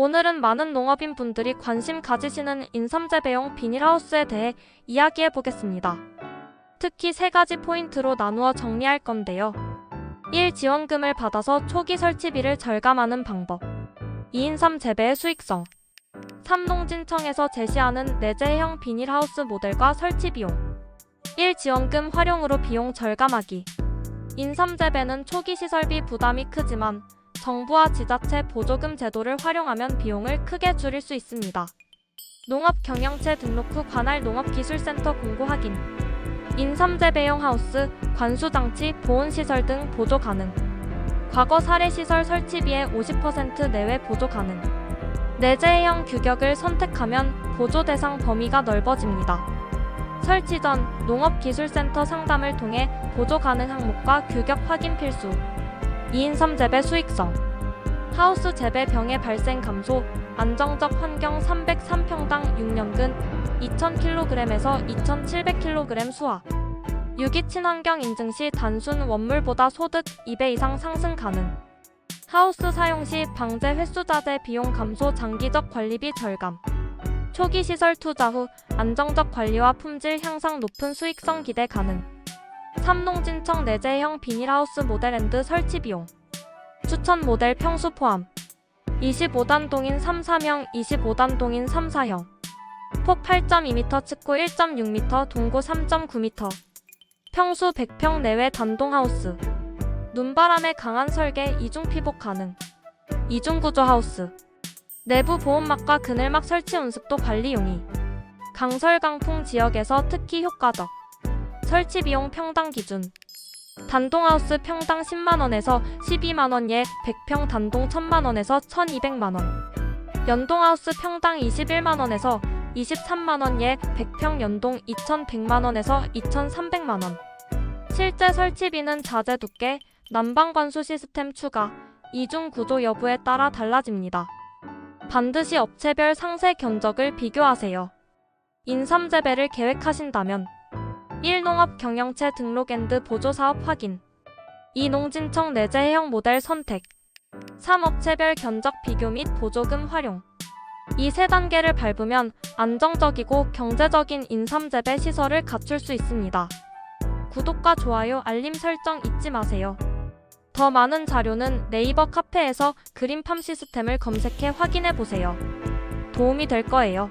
오늘은 많은 농업인 분들이 관심 가지시는 인삼재배용 비닐하우스에 대해 이야기해 보겠습니다. 특히 세 가지 포인트로 나누어 정리할 건데요. 1. 지원금을 받아서 초기 설치비를 절감하는 방법. 2. 인삼 재배의 수익성. 3. 농진청에서 제시하는 내재형 비닐하우스 모델과 설치 비용. 1. 지원금 활용으로 비용 절감하기. 인삼 재배는 초기 시설비 부담이 크지만 정부와 지자체 보조금 제도를 활용하면 비용을 크게 줄일 수 있습니다. 농업 경영체 등록 후 관할 농업기술센터 공고 확인. 인삼재배용 하우스, 관수장치, 보온시설 등 보조 가능. 과거 사례 시설 설치비의 50% 내외 보조 가능. 내재형 규격을 선택하면 보조 대상 범위가 넓어집니다. 설치 전 농업기술센터 상담을 통해 보조 가능 항목과 규격 확인 필수. 2인삼 재배 수익성. 하우스 재배 병의 발생 감소 안정적 환경 303평당 6년근 2000kg에서 2700kg 수화 유기 친환경 인증 시 단순 원물보다 소득 2배 이상 상승 가능. 하우스 사용 시 방제 횟수 자재 비용 감소 장기적 관리비 절감. 초기 시설 투자 후 안정적 관리와 품질 향상 높은 수익성 기대 가능 삼농진청 내재형 비닐하우스 모델랜드 설치 비용. 추천 모델 평수 포함. 25단동인 3사형 25단동인 3사형. 폭 8.2m 측고 1.6m 동고 3.9m 평수 100평 내외 단동하우스. 눈바람에 강한 설계 이중 피복 가능. 이중 구조 하우스. 내부 보온막과 그늘막 설치 온습도 관리 용이. 강설 강풍 지역에서 특히 효과적 설치 비용 평당 기준 단동하우스 평당 10만원에서 12만원 예 100평 단동 1000만원에서 1200만원 연동하우스 평당 21만원에서 23만원 예 100평 연동 2100만원에서 2300만원 실제 설치비는 자재 두께, 난방 관수 시스템 추가, 이중 구조 여부에 따라 달라집니다. 반드시 업체별 상세 견적을 비교하세요. 인삼 재배를 계획하신다면 1. 농업 경영체 등록 앤드 보조 사업 확인 2. 농진청 내재형 모델 선택 3. 업체별 견적 비교 및 보조금 활용 이 세 단계를 밟으면 안정적이고 경제적인 인삼 재배 시설을 갖출 수 있습니다. 구독과 좋아요, 알림 설정 잊지 마세요. 더 많은 자료는 네이버 카페에서 그린팜 시스템을 검색해 확인해 보세요. 도움이 될 거예요.